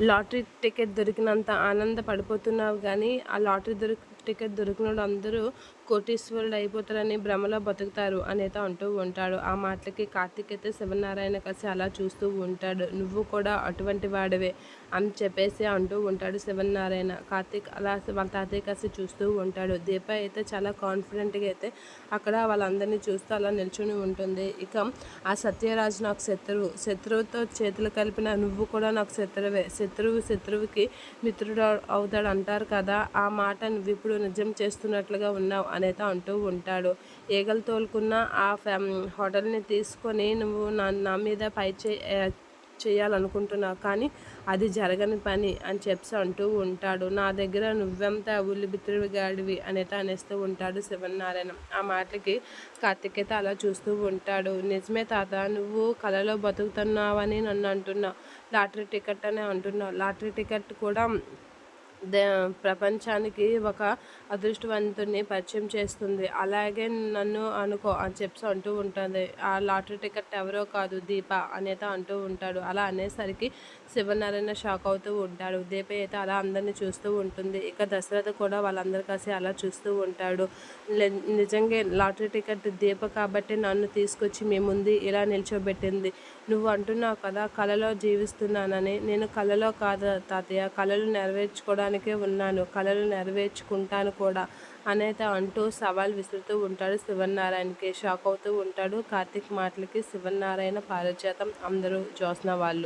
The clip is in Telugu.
లాటరీ టికెట్ దొరికినంత ఆనందపడిపోతున్నావు కానీ ఆ లాటరీ దొరికి టికెట్ దొరికిన అందరూ కోటీశ్వరుడు అయిపోతారని భ్రమలో బతుకుతారు అనేత అంటూ ఉంటాడు. ఆ మాటలకి కార్తీక్ అయితే శివనారాయణ కలిసి అలా చూస్తూ ఉంటాడు. నువ్వు కూడా అటువంటి వాడివే అని చెప్పేసి అంటూ ఉంటాడు శివనారాయణ. కార్తీక్ అలా వాళ్ళ తాతయ్య కలిసి చూస్తూ ఉంటాడు. దీప అయితే చాలా కాన్ఫిడెంట్గా అయితే అక్కడ వాళ్ళందరినీ చూస్తూ అలా నిల్చుని ఉంటుంది. ఇక ఆ సత్యరాజు నాకు శత్రువు. శత్రువుతో చేతులు కలిపిన నువ్వు కూడా నాకు శత్రువే. శత్రువు శత్రువుకి మిత్రుడు అవుతాడు అంటారు కదా. ఆ మాట నువ్వు ఇప్పుడు నిజం చేస్తున్నట్లుగా ఉన్నావు అనేత అంటూ ఉంటాడు. ఈగలు తోలుకున్న ఆ ఫ్యా హోటల్ని తీసుకొని నువ్వు నా నా మీద పై చే చేయాలనుకుంటున్నావు. కానీ అది జరగని పని అని చెప్పి అంటూ ఉంటాడు. నా దగ్గర నువ్వెంత ఉల్లిబిత్రుడి గాడివి అనేస్తూ ఉంటాడు శివనారాయణ ఆ మాటకి కార్తికేత అలా చూస్తూ ఉంటాడు. నిజమే తాత నువ్వు కళలో బతుకుతున్నావని నన్ను అంటున్నావు. లాటరీ టికెట్ అని అంటున్నావు. లాటరీ టికెట్ కూడా ప్రపంచానికి ఒక అదృష్టవంతుని పరిచయం చేస్తుంది. అలాగే నన్ను అనుకో అని చెప్పి అంటూ ఉంటుంది. ఆ లాటరీ టికెట్ ఎవరో కాదు దీప అనేత అంటూ ఉంటాడు. అలా అనేసరికి శివనారాయణ షాక్ అవుతూ ఉంటాడు. దీప అయితే అలా అందరినీ చూస్తూ ఉంటుంది. ఇక దశరథ కూడా వాళ్ళందరూ కలిసి అలా చూస్తూ ఉంటాడు. నిజంగా లాటరీ టికెట్ దీప కాబట్టి నన్ను తీసుకొచ్చి మీ ముందు ఇలా నిల్చోబెట్టింది. నువ్వు అంటున్నావు కదా కళలో జీవిస్తున్నానని. నేను కళలో కాదు తాతయ్య. కళలు నెరవేర్చుకోవడానికి ఉన్నాను కళలు నెరవేర్చుకుంటాను కూడా అనేది అంటూ సవాల్ విసురుతూ ఉంటాడు శివనారాయణకి షాక్ అవుతూ ఉంటాడు కార్తీక్ మాటలకి శివనారాయణ పారిజాతం. అందరూ చూసిన వాళ్ళు.